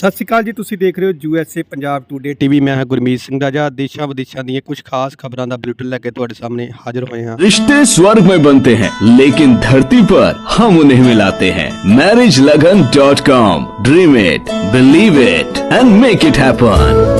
ਸਤਿ ਸ਼੍ਰੀ ਅਕਾਲ ਜੀ ਤੁਸੀਂ ਦੇਖ ਰਹੇ ਹੋ ਯੂਐਸਏ ਪੰਜਾਬ ਟੂਡੇ ਟੀਵੀ ਮੈਂ ਹਾਂ ਗੁਰਮੀਤ ਸਿੰਘ ਰਾਜਾ ਦੇਸ਼ਾਂ ਵਿਦੇਸ਼ਾਂ ਦੀਆਂ ਕੁਝ ਖਾਸ ਖਬਰਾਂ ਦਾ ਬੁਲੇਟਿਨ ਲੈ ਕੇ ਤੁਹਾਡੇ ਸਾਹਮਣੇ ਹਾਜ਼ਰ ਹੋਏ ਹਾਂ रिश्ते स्वर्ग में बनते हैं लेकिन धरती पर हम उन्हें मिलाते हैं marriage Lagan dot com dream it believe it and make it happen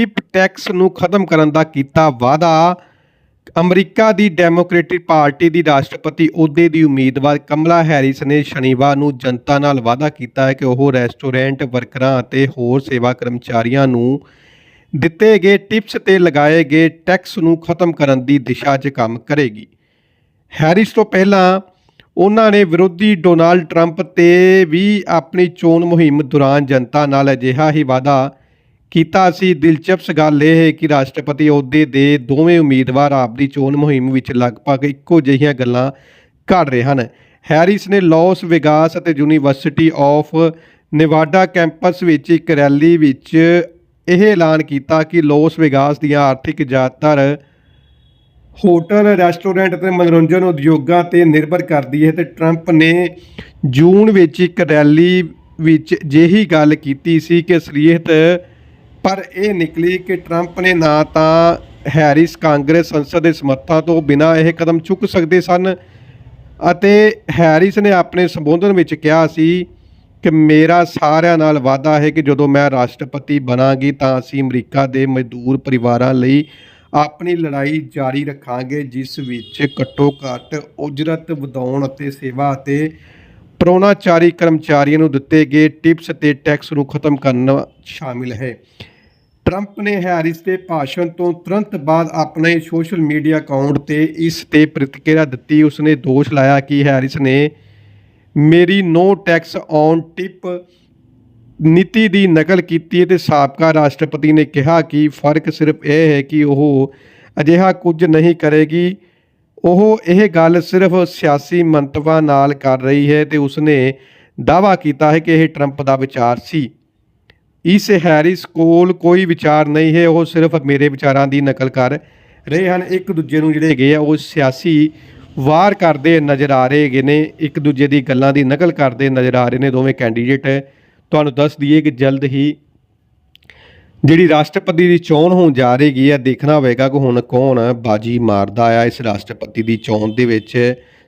tip tax ਨੂੰ ਖਤਮ ਕਰਨ ਦਾ ਕੀਤਾ ਵਾਅਦਾ। ਅਮਰੀਕਾ ਦੀ ਡੈਮੋਕ੍ਰੈਟਿਕ ਪਾਰਟੀ ਦੀ ਰਾਸ਼ਟਰਪਤੀ ਅਹੁਦੇ ਦੀ ਉਮੀਦਵਾਰ ਕਮਲਾ ਹੈਰਿਸ ਨੇ ਸ਼ਨੀਵਾਰ ਨੂੰ ਜਨਤਾ ਨਾਲ ਵਾਅਦਾ ਕੀਤਾ ਹੈ ਕਿ ਉਹ ਰੈਸਟੋਰੈਂਟ ਵਰਕਰਾਂ ਅਤੇ ਹੋਰ ਸੇਵਾ ਕਰਮਚਾਰੀਆਂ ਨੂੰ ਦਿੱਤੇ ਗਏ ਟਿਪਸ ਤੇ ਲਗਾਏ ਗਏ ਟੈਕਸ ਨੂੰ ਖਤਮ ਕਰਨ ਦੀ ਦਿਸ਼ਾ 'ਚ ਕੰਮ ਕਰੇਗੀ। ਹੈਰਿਸ ਤੋਂ ਪਹਿਲਾਂ ਉਹਨਾਂ ਨੇ ਵਿਰੋਧੀ ਡੋਨਾਲਡ ਟਰੰਪ ਤੇ ਵੀ ਆਪਣੀ ਚੋਣ ਮੁਹਿੰਮ ਦੌਰਾਨ ਜਨਤਾ ਨਾਲ ਅਜਿਹਾ ਹੀ ਵਾਅਦਾ ਕੀਤਾ ਸੀ ਦਿਲਚਸਪ ਗੱਲ ਇਹ ਹੈ ਕਿ ਰਾਸ਼ਟਰਪਤੀ ਅਹੁਦੇ ਦੇ ਦੋਵੇਂ ਉਮੀਦਵਾਰ ਆਪਦੀ ਚੋਣ ਮੁਹਿੰਮ ਵਿੱਚ ਲਗਭਗ ਇੱਕੋ ਜਿਹੀਆਂ ਗੱਲਾਂ ਕਰ ਰਹੇ ਹਨ। ਹੈਰਿਸ ਨੇ ਲਾਸ ਵੇਗਾਸ ਅਤੇ ਯੂਨੀਵਰਸਿਟੀ ਆਫ ਨੇਵਾਡਾ ਕੈਂਪਸ ਵਿੱਚ ਇੱਕ ਰੈਲੀ ਵਿੱਚ ਇਹ ਐਲਾਨ ਕੀਤਾ ਕਿ ਲਾਸ ਵੇਗਾਸ ਦੀਆਂ ਆਰਥਿਕ ਜ਼ਿਆਦਾਤਰ ਹੋਟਲ, ਰੈਸਟੋਰੈਂਟ ਅਤੇ ਮਨੋਰੰਜਨ ਉਦਯੋਗਾਂ ਤੇ ਨਿਰਭਰ ਕਰਦੀ ਹੈ ਤੇ ਟਰੰਪ ਨੇ ਜੂਨ ਵਿੱਚ ਇੱਕ ਰੈਲੀ ਵਿੱਚ ਜਿਹੀ ਗੱਲ ਕੀਤੀ ਸੀ ਕਿ ਅਸਲੀਅਤ ਪਰ ਇਹ ਨਿਕਲੀ ਕਿ ਟਰੰਪ ਨੇ ਨਾ ਤਾਂ ਹੈਰਿਸ ਕਾਂਗਰਸ ਸੰਸਦ ਦੇ ਸਮਰਥਾ ਤੋਂ ਬਿਨਾਂ ਇਹ ਕਦਮ ਚੁੱਕ ਸਕਦੇ ਸਨ ਅਤੇ ਹੈਰਿਸ ਨੇ ਆਪਣੇ ਸੰਬੋਧਨ ਵਿੱਚ ਕਿਹਾ ਸੀ ਕਿ ਮੇਰਾ ਸਾਰਿਆਂ ਨਾਲ ਵਾਅਦਾ ਹੈ ਕਿ ਜਦੋਂ ਮੈਂ ਰਾਸ਼ਟਰਪਤੀ ਬਣਾਂਗੀ ਤਾਂ ਅਸੀਂ ਅਮਰੀਕਾ ਦੇ ਮਜ਼ਦੂਰ ਪਰਿਵਾਰਾਂ ਲਈ ਆਪਣੀ ਲੜਾਈ ਜਾਰੀ ਰੱਖਾਂਗੇ, ਜਿਸ ਵਿੱਚ ਘੱਟੋ ਘੱਟ ਉਜਰਤ, ਵਧਾਉਣ ਅਤੇ ਸੇਵਾ ਅਤੇ ਪਰੋਣਾਚਾਰੀ ਕਰਮਚਾਰੀਆਂ ਨੂੰ ਦਿੱਤੇ ਗਏ ਟਿਪਸ ਤੇ ਟੈਕਸ ਨੂੰ ਖਤਮ ਕਰਨਾ ਸ਼ਾਮਿਲ ਹੈ। ਟਰੰਪ ਨੇ ਹੈਰਿਸ ਦੇ ਭਾਸ਼ਣ ਤੋਂ ਤੁਰੰਤ ਬਾਅਦ ਆਪਣੇ ਸੋਸ਼ਲ ਮੀਡੀਆ ਅਕਾਊਂਟ ਤੇ ਇਸ ਤੇ ਪ੍ਰਤੀਕਿਰਿਆ ਦਿੱਤੀ। ਉਸਨੇ ਦੋਸ਼ ਲਾਇਆ ਕਿ ਹੈਰਿਸ ਨੇ ਮੇਰੀ ਨੋ ਟੈਕਸ ਔਨ ਟਿਪ ਨੀਤੀ ਦੀ ਨਕਲ ਕੀਤੀ ਹੈ ਤੇ ਸਾਬਕਾ ਰਾਸ਼ਟਰਪਤੀ ਨੇ ਕਿਹਾ ਕਿ ਫ਼ਰਕ ਸਿਰਫ ਇਹ ਹੈ ਕਿ ਉਹ ਅਜਿਹਾ ਕੁਝ ਨਹੀਂ ਕਰੇਗੀ। ਉਹ ਇਹ ਗੱਲ ਸਿਰਫ ਸਿਆਸੀ ਮੰਤਵਾਂ ਨਾਲ ਕਰ ਰਹੀ ਹੈ ਤੇ ਉਸਨੇ ਦਾਅਵਾ ਕੀਤਾ ਹੈ ਕਿ ਇਹ ਟਰੰਪ ਦਾ ਵਿਚਾਰ ਸੀ। ਇਸ ਹੈਰਿਸ ਕੋਲ ਕੋਈ ਵਿਚਾਰ ਨਹੀਂ ਹੈ, ਉਹ ਸਿਰਫ ਮੇਰੇ ਵਿਚਾਰਾਂ ਦੀ ਨਕਲ ਕਰ ਰਹੇ ਹਨ। ਇੱਕ ਦੂਜੇ ਨੂੰ ਜਿਹੜੇ ਹੈਗੇ ਆ, ਉਹ ਸਿਆਸੀ ਵਾਰ ਕਰਦੇ ਨਜ਼ਰ ਆ ਰਹੇ ਹੈਗੇ ਨੇ। ਇੱਕ ਦੂਜੇ ਦੀ ਗੱਲਾਂ ਦੀ ਨਕਲ ਕਰਦੇ ਨਜ਼ਰ ਆ ਰਹੇ ਨੇ। ਦੋਵੇਂ ਕੈਂਡੀਡੇਟ ਤੁਹਾਨੂੰ ਦੱਸ ਦਈਏ ਕਿ ਜਲਦ ਹੀ ਜਿਹੜੀ ਰਾਸ਼ਟਰਪਤੀ ਦੀ ਚੋਣ ਹੋਣ ਜਾ ਰਹੀ ਹੈ ਦੇਖਣਾ ਹੋਵੇਗਾ ਕਿ ਹੁਣ ਕੌਣ ਬਾਜੀ ਮਾਰਦਾ ਆ ਇਸ ਰਾਸ਼ਟਰਪਤੀ ਦੀ ਚੋਣ ਦੇ ਵਿੱਚ।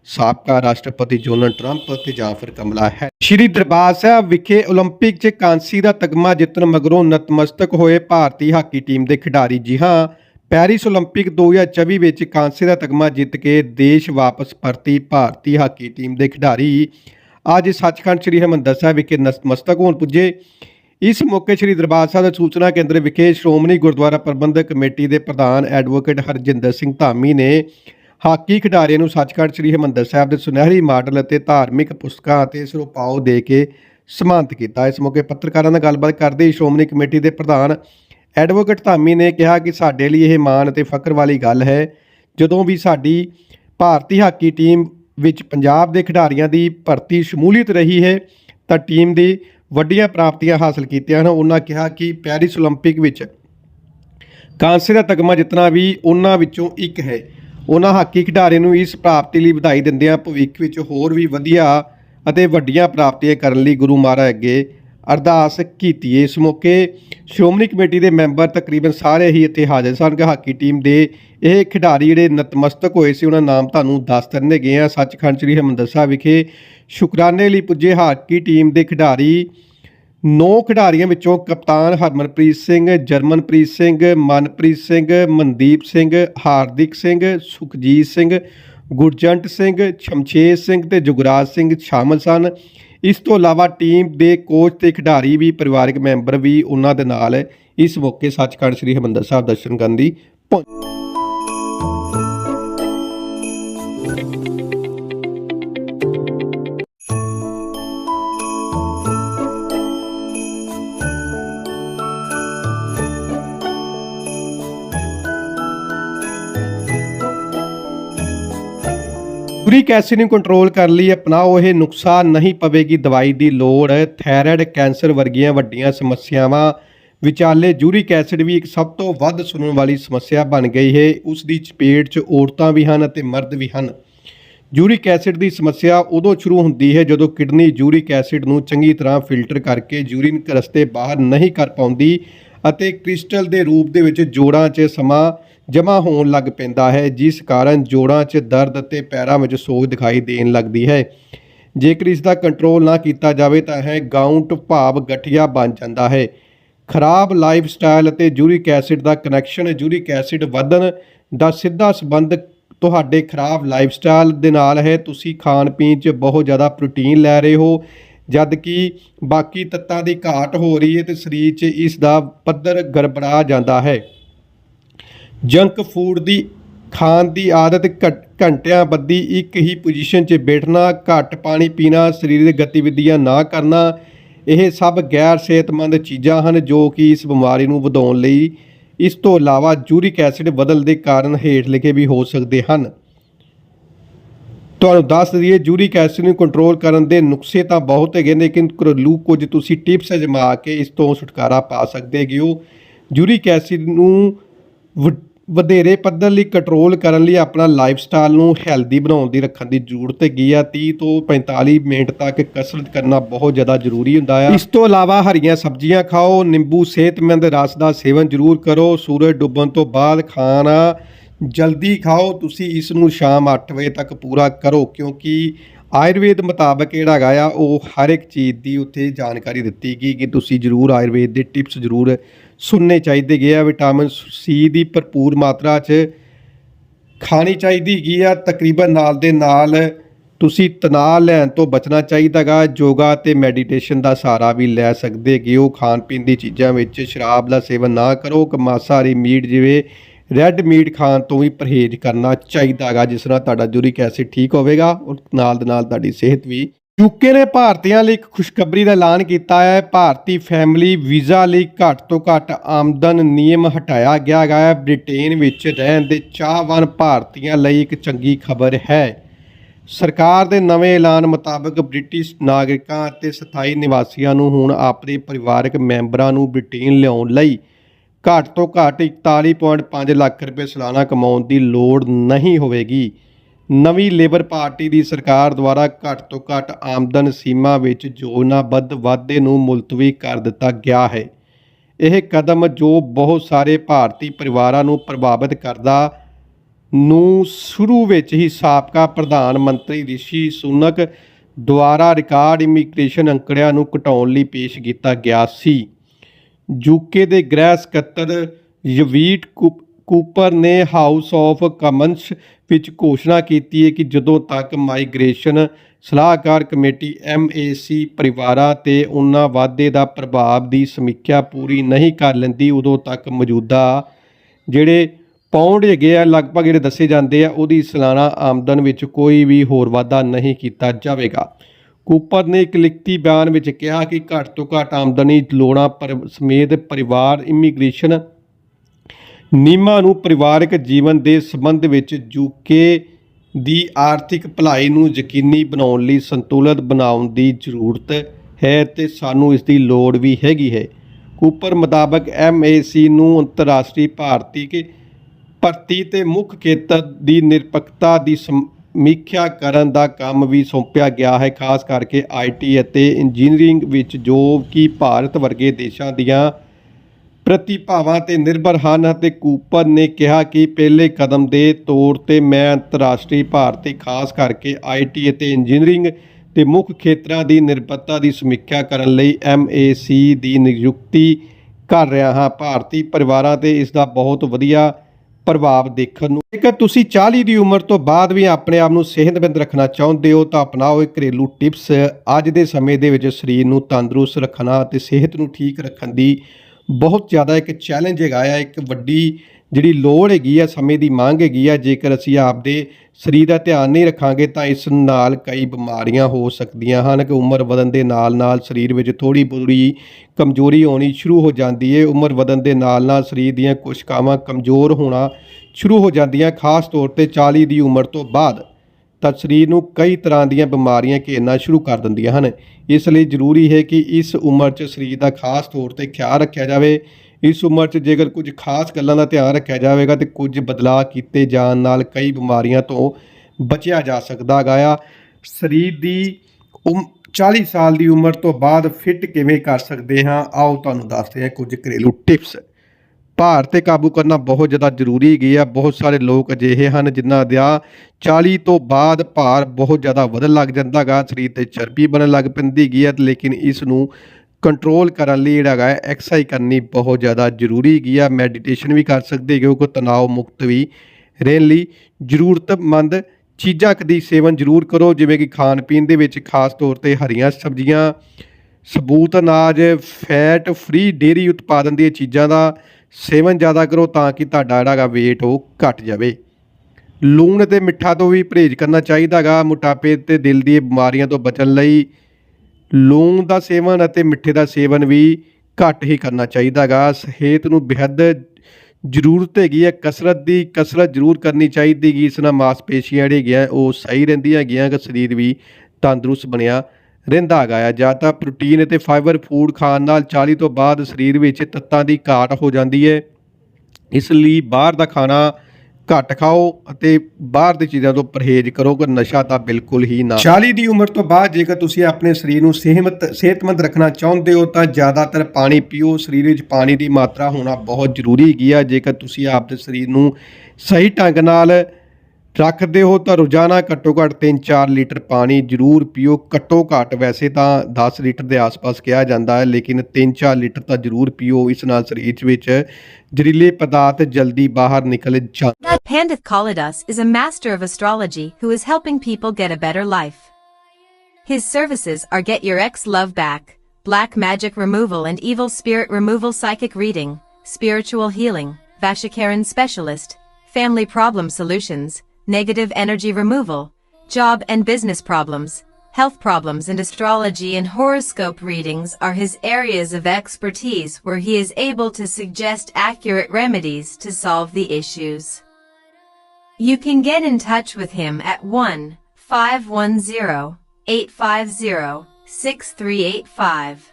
ਸਾਬਕਾ ਰਾਸ਼ਟਰਪਤੀ ਡੋਨਲਡ ਟਰੰਪ ਤੇ ਜਾਂ ਫਿਰ ਕਮਲਾ ਹੈ ਸ਼੍ਰੀ ਦਰਬਾਰ ਸਾਹਿਬ ਵਿਖੇ 올림픽 'ਚ ਕਾਂਸੀ ਦਾ ਤਗਮਾ ਜਿੱਤਣ ਮਗਰੋਂ ਨਤਮਸਤਕ ਹੋਏ ਭਾਰਤੀ ਹਾਕੀ ਟੀਮ ਦੇ ਖਿਡਾਰੀ ਜੀ ਹਾਂ ਪੈਰਿਸ 올림픽 2024 ਵਿੱਚ ਕਾਂਸੀ ਦਾ ਤਗਮਾ ਜਿੱਤ ਕੇ ਦੇਸ਼ ਵਾਪਸ ਪਰਤੀ ਭਾਰਤੀ ਹਾਕੀ ਟੀਮ ਦੇ ਖਿਡਾਰੀ ਅੱਜ ਸੱਚਖੰਡ ਸ੍ਰੀ ਹਰਿਮੰਦਰ ਸਾਹਿਬ ਵਿਖੇ ਨਤਮਸਤਕ ਹੋਣ ਪੁੱਜੇ ਇਸ ਮੌਕੇ ਸ੍ਰੀ ਦਰਬਾਰ ਸਾਹਿਬ ਦੇ ਸੂਚਨਾ ਕੇਂਦਰ ਵਿਖੇ ਸ਼੍ਰੋਮਣੀ ਗੁਰਦੁਆਰਾ ਪ੍ਰਬੰਧਕ ਕਮੇਟੀ ਦੇ ਪ੍ਰਧਾਨ ਐਡਵੋਕੇਟ ਹਰਜਿੰਦਰ ਸਿੰਘ ਧਾਮੀ ਨੇ ਹਾਕੀ ਖਿਡਾਰੀਆਂ ਨੂੰ ਸੱਚਖੰਡ ਸ੍ਰੀ ਹਰਿਮੰਦਰ ਸਾਹਿਬ ਦੇ ਸੁਨਹਿਰੀ ਮਾਡਲ ਅਤੇ ਧਾਰਮਿਕ ਪੁਸਤਕਾਂ ਅਤੇ ਸਰੋਪਾਓ ਦੇ ਕੇ ਸਨਮਾਨਿਤ ਕੀਤਾ ਇਸ ਮੌਕੇ ਪੱਤਰਕਾਰਾਂ ਨਾਲ ਗੱਲਬਾਤ ਕਰਦੇ ਹੋਏ ਸ਼੍ਰੋਮਣੀ ਕਮੇਟੀ ਦੇ ਪ੍ਰਧਾਨ ਐਡਵੋਕੇਟ ਧਾਮੀ ਨੇ ਕਿਹਾ ਕਿ ਸਾਡੇ ਲਈ ਇਹ ਮਾਣ ਅਤੇ ਫਖਰ ਵਾਲੀ ਗੱਲ ਹੈ ਜਦੋਂ ਵੀ ਸਾਡੀ ਭਾਰਤੀ ਹਾਕੀ ਟੀਮ ਵਿੱਚ ਪੰਜਾਬ ਦੇ ਖਿਡਾਰੀਆਂ ਦੀ ਭਰਤੀ ਸ਼ਮੂਲੀਅਤ ਰਹੀ ਹੈ ਤਾਂ ਟੀਮ ਦੀ ਵੱਡੀਆਂ ਪ੍ਰਾਪਤੀਆਂ ਹਾਸਲ ਕੀਤੀਆਂ ਹਨ ਉਹਨਾਂ ਕਿਹਾ ਕਿ ਪੈਰਿਸ 올림픽 ਵਿੱਚ ਕਾਂਸੇ ਦਾ ਤਗਮਾ ਜਿੱਤਣਾ ਵੀ ਉਹਨਾਂ ਵਿੱਚੋਂ ਇੱਕ ਹੈ ਉਹਨਾਂ ਹਾਕੀ ਖਿਡਾਰੀ ਨੂੰ ਇਸ ਪ੍ਰਾਪਤੀ ਲਈ ਵਧਾਈ ਦਿੰਦਿਆਂ ਭਵਿੱਖ ਵਿੱਚ ਹੋਰ ਵੀ ਵਧੀਆ ਅਤੇ ਵੱਡੀਆਂ ਪ੍ਰਾਪਤੀਆਂ ਕਰਨ ਲਈ ਗੁਰੂ ਮਹਾਰਾਜ ਅੱਗੇ ਅਰਦਾਸ ਕੀਤੀ। ਇਸ ਮੌਕੇ ਸ਼੍ਰੋਮਣੀ ਕਮੇਟੀ ਦੇ ਮੈਂਬਰ ਤਕਰੀਬਨ ਸਾਰੇ ਹੀ ਇੱਥੇ ਹਾਜ਼ਰ ਸਨ। ਕਿ ਹਾਕੀ ਟੀਮ ਦੇ ਇਹ ਖਿਡਾਰੀ ਜਿਹੜੇ ਨਤਮਸਤਕ ਹੋਏ ਸੀ, ਉਹਨਾਂ ਨਾਮ ਤੁਹਾਨੂੰ ਦੱਸ ਦਿੰਦੇ ਗਏ ਆ ਸੱਚਖੰਡ ਸ੍ਰੀ ਹਰਿਮੰਦਰ ਸਾਹਿਬ ਵਿਖੇ ਸ਼ੁਕਰਾਨੇ ਲਈ ਪੁੱਜੇ ਹਾਕੀ ਟੀਮ ਦੇ ਖਿਡਾਰੀ ਨੌ ਖਿਡਾਰੀਆਂ ਵਿੱਚੋਂ ਕਪਤਾਨ ਹਰਮਨਪ੍ਰੀਤ ਸਿੰਘ, ਜਰਮਨਪ੍ਰੀਤ ਸਿੰਘ, ਮਨਪ੍ਰੀਤ ਸਿੰਘ, ਮਨਦੀਪ ਸਿੰਘ, ਹਾਰਦਿਕ ਸਿੰਘ, ਸੁਖਜੀਤ ਸਿੰਘ, ਗੁਰਜੰਟ ਸਿੰਘ, ਸ਼ਮਸ਼ੇਰ ਸਿੰਘ ਤੇ ਜੁਗਰਾਜ ਸਿੰਘ ਸ਼ਾਮਲ ਸਨ। ਇਸ ਤੋਂ ਇਲਾਵਾ ਟੀਮ ਦੇ ਕੋਚ ਤੇ ਖਿਡਾਰੀ ਵੀ, ਪਰਿਵਾਰਕ ਮੈਂਬਰ ਵੀ ਉਹਨਾਂ ਦੇ ਨਾਲ। ਇਸ ਮੌਕੇ ਸੱਚਖੰਡ ਸ੍ਰੀ ਹਰਿਮੰਦਰ ਸਾਹਿਬ ਦਰਸ਼ਨ ਕਰਨ ਦੀ ਪਹੁੰਚ ਯੂਰਿਕ ਐਸਿਡ ਨੂੰ ਕੰਟਰੋਲ ਕਰਨ ਲਈ ਅਪਣਾਓ ਇਹ ਨੁਕਸਾ ਨਹੀਂ ਪਵੇਗੀ ਦਵਾਈ ਦੀ ਲੋੜ। ਥਾਇਰਾਇਡ ਕੈਂਸਰ ਵਰਗੀਆਂ ਵੱਡੀਆਂ ਸਮੱਸਿਆਵਾਂ। ਵਿਚਾਲੇ ਯੂਰਿਕ ਐਸਿਡ ਵੀ ਇੱਕ ਸਭ ਤੋਂ ਵੱਧ ਸੁਣਨ ਵਾਲੀ ਸਮੱਸਿਆ ਬਣ ਗਈ ਹੈ। ਉਸ ਦੀ ਚਪੇਟ 'ਚ ਔਰਤਾਂ ਵੀ ਹਨ ਅਤੇ ਮਰਦ ਵੀ ਹਨ। ਯੂਰਿਕ ਐਸਿਡ ਦੀ ਸਮੱਸਿਆ ਉਦੋਂ ਸ਼ੁਰੂ ਹੁੰਦੀ ਹੈ ਜਦੋਂ ਕਿਡਨੀ ਯੂਰਿਕ ਐਸਿਡ ਨੂੰ ਚੰਗੀ ਤਰ੍ਹਾਂ ਫਿਲਟਰ ਕਰਕੇ ਯੂਰਿਨ ਰਸਤੇ ਬਾਹਰ ਨਹੀਂ ਕਰ ਪਾਉਂਦੀ ਅਤੇ ਕ੍ਰਿਸਟਲ ਦੇ ਰੂਪ ਦੇ ਵਿੱਚ ਜੋੜਾਂ 'ਚ ਸਮਾਂ ਜਮ੍ਹਾਂ ਹੋਣ ਲੱਗ ਪੈਂਦਾ ਹੈ, ਜਿਸ ਕਾਰਨ ਜੋੜਾਂ 'ਚ ਦਰਦ ਅਤੇ ਪੈਰਾਂ ਵਿੱਚ ਸੋਜ ਦਿਖਾਈ ਦੇਣ ਲੱਗਦੀ ਹੈ। ਜੇਕਰ ਇਸ ਦਾ ਕੰਟਰੋਲ ਨਾ ਕੀਤਾ ਜਾਵੇ ਤਾਂ ਇਹ ਗਾਉਂਟ ਭਾਵ ਗਠੀਆ ਬਣ ਜਾਂਦਾ ਹੈ। ਖਰਾਬ ਲਾਈਫ ਸਟਾਈਲ ਅਤੇ ਯੂਰਿਕ ਐਸਿਡ ਦਾ ਕਨੈਕਸ਼ਨ ਯੂਰਿਕ ਐਸਿਡ ਵਧਣ ਦਾ ਸਿੱਧਾ ਸੰਬੰਧ ਤੁਹਾਡੇ ਖਰਾਬ ਲਾਈਫ ਸਟਾਈਲ ਦੇ ਨਾਲ ਹੈ। ਤੁਸੀਂ ਖਾਣ ਪੀਣ 'ਚ ਬਹੁਤ ਜ਼ਿਆਦਾ ਪ੍ਰੋਟੀਨ ਲੈ ਰਹੇ ਹੋ ਜਦ ਕਿ ਬਾਕੀ ਤੱਤਾਂ ਦੀ ਘਾਟ ਹੋ ਰਹੀ ਹੈ ਤੇ ਸਰੀਰ 'ਚ ਇਸ ਦਾ ਪੱਧਰ ਗੜਬੜਾ ਜਾਂਦਾ ਹੈ। ਜੰਕ ਫੂਡ ਦੀ ਖਾਣ ਦੀ ਆਦਤ ਘਟ- ਘੰਟਿਆਂ ਬੱਧੀ ਇੱਕ ਹੀ ਪੋਜੀਸ਼ਨ 'ਚ ਬੈਠਣਾ, ਘੱਟ ਪਾਣੀ ਪੀਣਾ, ਸਰੀਰਕ ਗਤੀਵਿਧੀਆਂ ਨਾ ਕਰਨਾ, ਇਹ ਸਭ ਗੈਰ ਸਿਹਤਮੰਦ ਚੀਜ਼ਾਂ ਹਨ ਜੋ ਕਿ ਇਸ ਬਿਮਾਰੀ ਨੂੰ ਵਧਾਉਣ ਲਈ ਇਸ ਤੋਂ ਇਲਾਵਾ ਯੂਰਿਕ ਐਸਿਡ ਬਦਲ ਦੇ ਕਾਰਨ ਹੇਠ ਲਿਖੇ ਵੀ ਹੋ ਸਕਦੇ ਹਨ। ਤੁਹਾਨੂੰ ਦੱਸ ਦਈਏ, ਯੂਰਿਕ ਐਸਿਡ ਨੂੰ ਕੰਟਰੋਲ ਕਰਨ ਦੇ ਨੁਕਸੇ ਤਾਂ ਬਹੁਤ ਹੈਗੇ ਨੇ, ਲੇਕਿਨ ਘਰੇਲੂ ਕੁਝ ਤੁਸੀਂ ਟਿਪਸ ਅਜਮਾ ਕੇ ਇਸ ਤੋਂ ਛੁਟਕਾਰਾ ਪਾ ਸਕਦੇ ਹੋ ਯੂਰਿਕ ਐਸਿਡ ਨੂੰ ਵ- ਵਧੇਰੇ ਪੱਧਰ ਲਈ ਕੰਟਰੋਲ ਕਰਨ ਲਈ ਆਪਣਾ ਲਾਈਫ ਸਟਾਈਲ ਨੂੰ ਹੈਲਦੀ ਬਣਾਉਣ ਦੀ ਰੱਖਣ ਦੀ ਜ਼ਰੂਰਤ ਹੈਗੀ ਆ। 30 ਤੋਂ 45 ਮਿੰਟ ਤੱਕ ਕਸਰਤ ਕਰਨਾ ਬਹੁਤ ਜ਼ਿਆਦਾ ਜ਼ਰੂਰੀ ਹੁੰਦਾ ਆ। ਇਸ ਤੋਂ ਇਲਾਵਾ ਹਰੀਆਂ ਸਬਜ਼ੀਆਂ ਖਾਓ, ਨਿੰਬੂ ਸਿਹਤਮੰਦ ਰਸ ਦਾ ਸੇਵਨ ਜ਼ਰੂਰ ਕਰੋ। ਸੂਰਜ ਡੁੱਬਣ ਤੋਂ ਬਾਅਦ ਖਾਣਾ ਜਲਦੀ ਖਾਓ। ਤੁਸੀਂ ਇਸ ਨੂੰ ਸ਼ਾਮ 8 ਵਜੇ ਤੱਕ ਪੂਰਾ ਕਰੋ ਕਿਉਂਕਿ ਆਯੁਰਵੇਦ ਮੁਤਾਬਕ ਜਿਹੜਾ ਹੈਗਾ ਆ, ਉਹ ਹਰ ਇੱਕ ਚੀਜ਼ ਦੀ ਉੱਥੇ ਜਾਣਕਾਰੀ ਦਿੱਤੀ ਗਈ ਕਿ ਤੁਸੀਂ ਜ਼ਰੂਰ ਆਯੁਰਵੇਦ ਦੇ ਟਿਪਸ ਜ਼ਰੂਰ ਸੁਣਨੇ ਚਾਹੀਦੇ ਗਏ ਆ, ਵਿਟਾਮਿਨ ਸੀ ਦੀ ਭਰਪੂਰ ਮਾਤਰਾ 'ਚ ਖਾਣੀ ਚਾਹੀਦੀ ਹੈਗੀ ਆ। ਤਕਰੀਬਨ ਨਾਲ ਦੇ ਨਾਲ ਤੁਸੀਂ ਤਣਾਅ ਲੈਣ ਤੋਂ ਬਚਣਾ ਚਾਹੀਦਾਗਾ ਯੋਗਾ ਤੇ ਮੈਡੀਟੇਸ਼ਨ ਦਾ ਸਹਾਰਾ ਵੀ ਲੈ ਸਕਦੇ ਕਿ ਉਹ ਖਾਣ ਪੀਣ ਦੀ ਚੀਜ਼ਾਂ ਵਿੱਚ ਸ਼ਰਾਬ ਦਾ ਸੇਵਨ ਨਾ ਕਰੋ। ਕਿ ਮਾਸਾਹਾਰੀ ਮੀਟ ਜਿਵੇਂ ਰੈੱਡ ਮੀਟ ਖਾਣ ਤੋਂ ਵੀ ਪਰਹੇਜ਼ ਕਰਨਾ ਚਾਹੀਦਾਗਾ ਜਿਸ ਨਾਲ ਤੁਹਾਡਾ ਯੂਰਿਕ ਐਸਿਡ ਠੀਕ ਹੋਵੇਗਾ ਔਰ ਨਾਲ ਦੇ ਨਾਲ ਤੁਹਾਡੀ ਸਿਹਤ ਵੀ ਯੂਕੇ ਨੇ ਭਾਰਤੀਆਂ ਲਈ ਇੱਕ ਖੁਸ਼ਖਬਰੀ ਦਾ ਐਲਾਨ ਕੀਤਾ ਹੈ। ਭਾਰਤੀ ਫੈਮਿਲੀ ਵੀਜ਼ਾ ਲਈ ਘੱਟ ਤੋਂ ਘੱਟ ਆਮਦਨ ਨਿਯਮ ਹਟਾਇਆ ਗਿਆ ਹੈ। ਬ੍ਰਿਟੇਨ ਵਿੱਚ ਰਹਿਣ ਦੇ ਚਾਹਵਾਨ ਭਾਰਤੀਆਂ ਲਈ ਇੱਕ ਚੰਗੀ ਖਬਰ ਹੈ। ਸਰਕਾਰ ਦੇ ਨਵੇਂ ਐਲਾਨ ਮੁਤਾਬਕ ਬ੍ਰਿਟਿਸ਼ ਨਾਗਰਿਕਾਂ ਅਤੇ ਸਥਾਈ ਨਿਵਾਸੀਆਂ ਨੂੰ ਹੁਣ ਆਪਣੇ ਪਰਿਵਾਰਕ ਮੈਂਬਰਾਂ ਨੂੰ ਬ੍ਰਿਟੇਨ ਲਿਆਉਣ ਲਈ ਘੱਟ ਤੋਂ ਘੱਟ 41.5 ਲੱਖ ਰੁਪਏ ਸਾਲਾਨਾ ਕਮਾਉਣ ਦੀ ਲੋੜ ਨਹੀਂ ਹੋਵੇਗੀ। ਨਵੀਂ ਲੇਬਰ ਪਾਰਟੀ ਦੀ ਸਰਕਾਰ ਦੁਆਰਾ ਘੱਟ ਤੋਂ ਘੱਟ ਆਮਦਨ ਸੀਮਾ ਵਿੱਚ ਯੋਜਨਾਬੱਧ ਵਾਧੇ ਨੂੰ ਮੁਲਤਵੀ ਕਰ ਦਿੱਤਾ ਗਿਆ ਹੈ। ਇਹ ਕਦਮ ਜੋ ਬਹੁਤ ਸਾਰੇ ਭਾਰਤੀ ਪਰਿਵਾਰਾਂ ਨੂੰ ਪ੍ਰਭਾਵਿਤ ਕਰਦਾ ਨੂੰ ਸ਼ੁਰੂ ਵਿੱਚ ਹੀ ਸਾਬਕਾ ਪ੍ਰਧਾਨ ਮੰਤਰੀ ਰਿਸ਼ੀ ਸੁਨਕ ਦੁਆਰਾ ਰਿਕਾਰਡ ਇਮੀਗ੍ਰੇਸ਼ਨ ਅੰਕੜਿਆਂ ਨੂੰ ਘਟਾਉਣ ਲਈ ਪੇਸ਼ ਕੀਤਾ ਗਿਆ ਸੀ। ਯੂਕੇ ਦੇ ਗ੍ਰਹਿ ਸਕੱਤਰ ਯਵੀਟ ਕੁਪ ਕੂਪਰ ਨੇ ਹਾਊਸ ਆਫ ਕਮਨਸ ਵਿੱਚ ਘੋਸ਼ਣਾ ਕੀਤੀ ਹੈ ਕਿ ਜਦੋਂ ਤੱਕ ਮਾਈਗ੍ਰੇਸ਼ਨ ਸਲਾਹਕਾਰ ਕਮੇਟੀ ਐਮਏਸੀ ਪਰਿਵਾਰਾਂ ਤੇ ਉਹਨਾਂ ਵਾਧੇ ਦਾ ਪ੍ਰਭਾਵ ਦੀ ਸਮੀਖਿਆ ਪੂਰੀ ਨਹੀਂ ਕਰ ਲੈਂਦੀ, ਉਦੋਂ ਤੱਕ ਮੌਜੂਦਾ ਜਿਹੜੇ ਪਾਉਂਡ ਹੈਗੇ ਆ, ਲਗਭਗ ਜਿਹੜੇ ਦੱਸੇ ਜਾਂਦੇ ਆ, ਉਹਦੀ ਸਾਲਾਨਾ ਆਮਦਨ ਵਿੱਚ ਕੋਈ ਵੀ ਹੋਰ ਵਾਧਾ ਨਹੀਂ ਕੀਤਾ ਜਾਵੇਗਾ। ਕੂਪਰ ਨੇ ਇੱਕ ਲਿਖਤੀ ਬਿਆਨ ਵਿੱਚ ਕਿਹਾ ਕਿ ਘੱਟ ਤੋਂ ਘੱਟ ਆਮਦਨੀ ਲੋੜਾਂ ਪਰ ਸਮੇਤ ਪਰਿਵਾਰ, ਇਮੀਗ੍ਰੇਸ਼ਨ ਨਿਯਮਾਂ ਨੂੰ ਪਰਿਵਾਰਕ ਜੀਵਨ ਦੇ ਸੰਬੰਧ ਵਿੱਚ ਯੂਕੇ ਦੀ ਆਰਥਿਕ ਭਲਾਈ ਨੂੰ ਯਕੀਨੀ ਬਣਾਉਣ ਲਈ ਸੰਤੁਲਿਤ ਬਣਾਉਣ ਦੀ ਜ਼ਰੂਰਤ ਹੈ ਤੇ ਸਾਨੂੰ ਇਸ ਦੀ ਲੋੜ ਵੀ ਹੈਗੀ ਹੈ। ਕੂਪਰ ਮੁਤਾਬਕ ਐਮਏਸੀ ਨੂੰ ਅੰਤਰਰਾਸ਼ਟਰੀ ਭਾਰਤੀ ਕੇ ਭਰਤੀ ਤੇ ਮੁੱਖ ਖੇਤਰ ਦੀ ਨਿਰਪੱਖਤਾ ਦੀ ਸਮੀਖਿਆ ਕਰਨ ਦਾ ਕੰਮ ਵੀ ਸੌਂਪਿਆ ਗਿਆ ਹੈ, ਖਾਸ ਕਰਕੇ ਆਈਟੀ ਅਤੇ ਇੰਜੀਨੀਅਰਿੰਗ ਵਿੱਚ ਜੋ ਕਿ ਭਾਰਤ ਵਰਗੇ ਦੇਸ਼ਾਂ ਦੀਆਂ ਪ੍ਰਤੀਭਾਵਾਂ ਤੇ ਨਿਰਭਰ ਹਨ ਅਤੇ ਕੂਪਰ ਨੇ ਕਿਹਾ ਕਿ ਪਹਿਲੇ ਕਦਮ ਦੇ ਤੌਰ ਤੇ ਮੈਂ ਅੰਤਰਰਾਸ਼ਟਰੀ ਭਾਰਤੀ ਖਾਸ ਕਰਕੇ ਆਈਟੀ ਅਤੇ ਇੰਜੀਨੀਅਰਿੰਗ ਤੇ ਮੁੱਖ ਖੇਤਰਾਂ ਦੀ ਨਿਰਭਰਤਾ ਦੀ ਸਮੀਖਿਆ ਕਰਨ ਲਈ ਐਮਏਸੀ ਦੀ ਨਿਯੁਕਤੀ ਕਰ ਰਿਹਾ ਹਾਂ। ਭਾਰਤੀ ਪਰਿਵਾਰਾਂ ਤੇ ਇਸ ਦਾ ਬਹੁਤ ਵਧੀਆ ਪ੍ਰਭਾਵ ਦੇਖਣ ਨੂੰ ਜੇਕਰ ਤੁਸੀਂ 40 ਦੀ ਉਮਰ ਤੋਂ ਬਾਅਦ ਵੀ ਆਪਣੇ ਆਪ ਨੂੰ ਸਿਹਤਮੰਦ ਰੱਖਣਾ ਚਾਹੁੰਦੇ ਹੋ ਤਾਂ ਅਪਣਾਓ ਇਹ ਘਰੇਲੂ ਟਿਪਸ। ਅੱਜ ਦੇ ਸਮੇਂ ਦੇ ਵਿੱਚ ਸਰੀਰ ਨੂੰ ਤੰਦਰੁਸਤ ਰੱਖਣਾ ਅਤੇ ਸਿਹਤ ਨੂੰ ਠੀਕ ਰੱਖਣ ਦੀ ਬਹੁਤ ਜ਼ਿਆਦਾ ਇੱਕ ਚੈਲੰਜ ਹੈਗਾ ਆ, ਇੱਕ ਵੱਡੀ ਜਿਹੜੀ ਲੋੜ ਹੈਗੀ ਆ, ਸਮੇਂ ਦੀ ਮੰਗ ਹੈਗੀ ਆ, ਜੇਕਰ ਅਸੀਂ ਆਪਦੇ ਸਰੀਰ ਦਾ ਧਿਆਨ ਨਹੀਂ ਰੱਖਾਂਗੇ ਤਾਂ ਇਸ ਨਾਲ ਕਈ ਬਿਮਾਰੀਆਂ ਹੋ ਸਕਦੀਆਂ ਹਨ ਕਿ ਉਮਰ ਵਧਣ ਦੇ ਨਾਲ ਨਾਲ ਸਰੀਰ ਵਿੱਚ ਥੋੜੀ ਬੁਰੀ ਕਮਜ਼ੋਰੀ ਆਉਣੀ ਸ਼ੁਰੂ ਹੋ ਜਾਂਦੀ ਹੈ ਉਮਰ ਵਧਣ ਦੇ ਨਾਲ ਨਾਲ ਸਰੀਰ ਦੀਆਂ ਕੋਸ਼ਿਕਾਵਾਂ ਕਮਜ਼ੋਰ ਹੋਣਾ ਸ਼ੁਰੂ ਹੋ ਜਾਂਦੀਆਂ, ਖਾਸ ਤੌਰ ਤੇ 40 ਦੀ ਉਮਰ ਤੋਂ ਬਾਅਦ। ਤਾਂ ਸਰੀਰ ਨੂੰ ਕਈ ਤਰ੍ਹਾਂ ਦੀਆਂ ਬਿਮਾਰੀਆਂ ਘੇਰਨਾ ਸ਼ੁਰੂ ਕਰ ਦਿੰਦੀਆਂ ਹਨ। ਇਸ ਲਈ ਜ਼ਰੂਰੀ ਹੈ ਕਿ ਇਸ ਉਮਰ 'ਚ ਸਰੀਰ ਦਾ ਖਾਸ ਤੌਰ ਤੇ ਖਿਆਲ ਰੱਖਿਆ ਜਾਵੇ। ਇਸ ਉਮਰ 'ਚ ਜੇਕਰ ਕੁਝ ਖਾਸ ਗੱਲਾਂ ਦਾ ਧਿਆਨ ਰੱਖਿਆ ਜਾਵੇਗਾ ਤੇ ਕੁਝ ਬਦਲਾਅ ਕੀਤੇ ਜਾਣ ਨਾਲ ਕਈ ਬਿਮਾਰੀਆਂ ਤੋਂ ਬਚਿਆ ਜਾ ਸਕਦਾ ਹੈਗਾ ਆ। ਸਰੀਰ ਦੀ ਉਮ 40 ਸਾਲ ਦੀ ਉਮਰ ਤੋਂ ਬਾਅਦ ਫਿੱਟ ਕਿਵੇਂ ਕਰ ਸਕਦੇ ਹਾਂ? ਆਓ ਤੁਹਾਨੂੰ ਦੱਸਦੇ ਹਾਂ ਕੁਝ ਘਰੇਲੂ ਟਿਪਸ ਭਾਰ ਤੇ ਕਾਬੂ ਕਰਨਾ ਬਹੁਤ ਜ਼ਿਆਦਾ ਜ਼ਰੂਰੀ ਹੈਗੀ ਆ। ਬਹੁਤ ਸਾਰੇ ਲੋਕ ਅਜਿਹੇ ਹਨ ਜਿਨ੍ਹਾਂ ਦਾ 40 ਤੋਂ ਬਾਅਦ ਭਾਰ ਬਹੁਤ ਜ਼ਿਆਦਾ ਵਧਣ ਲੱਗ ਜਾਂਦਾ ਗਾ ਸਰੀਰ ਤੇ ਚਰਬੀ ਬਣਨ ਲੱਗ ਪੈਂਦੀ ਹੈਗੀ ਆ, ਲੇਕਿਨ ਇਸ ਨੂੰ ਕੰਟਰੋਲ ਕਰਨ ਲਈ ਜਿਹੜਾ ਹੈਗਾ ਐਕਸਰਸਾਈਜ਼ ਕਰਨੀ ਬਹੁਤ ਜ਼ਿਆਦਾ ਜ਼ਰੂਰੀ ਹੈਗੀ ਆ। ਮੈਡੀਟੇਸ਼ਨ ਵੀ ਕਰ ਸਕਦੇ ਕਿਉਂਕਿ ਤਣਾਅ ਮੁਕਤ ਵੀ ਰਹਿਣ ਲਈ ਜ਼ਰੂਰਤਮੰਦ ਚੀਜ਼ਾਂ ਦੀ ਸੇਵਨ ਜ਼ਰੂਰ ਕਰੋ, ਜਿਵੇਂ ਕਿ ਖਾਣ ਪੀਣ ਦੇ ਵਿੱਚ ਖਾਸ ਤੌਰ ਤੇ ਹਰੀਆਂ ਸਬਜ਼ੀਆਂ, ਸਬੂਤ ਅਨਾਜ ਫੈਟ ਫ੍ਰੀ ਡੇਰੀ ਉਤਪਾਦਨ ਦੀਆਂ ਚੀਜ਼ਾਂ ਦਾ ਸੇਵਨ ਜ਼ਿਆਦਾ ਕਰੋ ਤਾਂ ਕਿ ਤੁਹਾਡਾ ਜਿਹੜਾ ਹੈਗਾ weight ਉਹ ਘਟ ਜਾਵੇ। ਲੂਣ ਅਤੇ ਮਿੱਠਾ ਤੋਂ ਵੀ ਪਰਹੇਜ਼ ਕਰਨਾ ਚਾਹੀਦਾ ਗਾ ਮੋਟਾਪੇ ਤੇ ਦਿਲ ਦੀਆਂ ਬਿਮਾਰੀਆਂ ਤੋਂ ਬਚਣ ਲਈ ਲੂਣ ਦਾ ਸੇਵਨ ਅਤੇ ਮਿੱਠੇ ਦਾ ਸੇਵਨ ਵੀ ਘੱਟ ਹੀ ਕਰਨਾ ਚਾਹੀਦਾ ਗਾ ਸਿਹਤ ਨੂੰ ਬੇਹੱਦ ਜ਼ਰੂਰਤ ਹੈਗੀ ਹੈ। ਕਸਰਤ ਦੀ ਕਸਰਤ ਜ਼ਰੂਰ ਕਰਨੀ ਚਾਹੀਦੀ ਗੀ ਇਸ ਨਾਲ ਮਾਸਪੇਸ਼ੀਆਂ ਜਿਹੜੀਆਂ ਹੈਗੀਆਂ ਉਹ ਸਹੀ ਰਹਿੰਦੀਆਂ ਹੈਗੀਆਂ। ਕਿ ਸਰੀਰ ਵੀ ਤੰਦਰੁਸਤ ਬਣਿਆ ਰਹਿੰਦਾ ਹੈਗਾ ਆ। ਜਾਂ ਤਾਂ ਪ੍ਰੋਟੀਨ ਅਤੇ ਫਾਈਬਰ ਫੂਡ ਖਾਣ ਨਾਲ 40 ਤੋਂ ਬਾਅਦ ਸਰੀਰ ਵਿੱਚ ਤੱਤਾਂ ਦੀ ਘਾਟ ਹੋ ਜਾਂਦੀ ਹੈ। ਇਸ ਲਈ ਬਾਹਰ ਦਾ ਖਾਣਾ ਘੱਟ ਖਾਓ ਅਤੇ ਬਾਹਰ ਦੀ ਚੀਜ਼ਾਂ ਤੋਂ ਪਰਹੇਜ਼ ਕਰੋ ਕਿ ਨਸ਼ਾ ਤਾਂ ਬਿਲਕੁਲ ਹੀ ਨਾ 40 ਦੀ ਉਮਰ ਤੋਂ ਬਾਅਦ ਜੇਕਰ ਤੁਸੀਂ ਆਪਣੇ ਸਰੀਰ ਨੂੰ ਸਿਹਮਤ ਸਿਹਤਮੰਦ ਰੱਖਣਾ ਚਾਹੁੰਦੇ ਹੋ, ਤਾਂ ਜ਼ਿਆਦਾਤਰ ਪਾਣੀ ਪੀਓ। ਸਰੀਰ ਵਿੱਚ ਪਾਣੀ ਦੀ ਮਾਤਰਾ ਹੋਣਾ ਬਹੁਤ ਜ਼ਰੂਰੀ ਹੈਗੀ ਆ। ਜੇਕਰ ਤੁਸੀਂ ਆਪਦੇ ਸਰੀਰ ਨੂੰ ਸਹੀ ਢੰਗ ਨਾਲ ਰੱਖਦੇ ਹੋ ਤਾਂ ਰੋਜ਼ਾਨਾ ਘੱਟੋ ਘੱਟ 3-4 ਲੀਟਰ ਪਾਣੀ ਜ਼ਰੂਰ ਪੀਓ ਘੱਟੋ ਘੱਟ ਵੈਸੇ ਤਾਂ 10 ਲੀਟਰ ਦੇ ਆਸ-ਪਾਸ ਕਿਹਾ ਜਾਂਦਾ ਹੈ ਲੇਕਿਨ 3-4 ਲੀਟਰ ਤਾਂ ਜ਼ਰੂਰ ਪੀਓ ਇਸ ਨਾਲ ਸਰੀਰ ਵਿੱਚ ਜ਼ਹਿਰੀਲੇ ਪਦਾਰਥ ਜਲਦੀ ਬਾਹਰ ਨਿਕਲ ਜਾਂ Pandith Kalidas is a master of astrology who is helping people get a better life. His services are Get Your Ex Love Back, Black Magic Removal and Evil Spirit Removal Psychic Reading, Spiritual Healing, Vashikaran Specialist, Family Problem Solutions, Negative Energy Removal, Job and Business Problems, Health problems and astrology and horoscope readings are his areas of expertise where he is able to suggest accurate remedies to solve the issues. You can get in touch with him at 1 510 850 6385.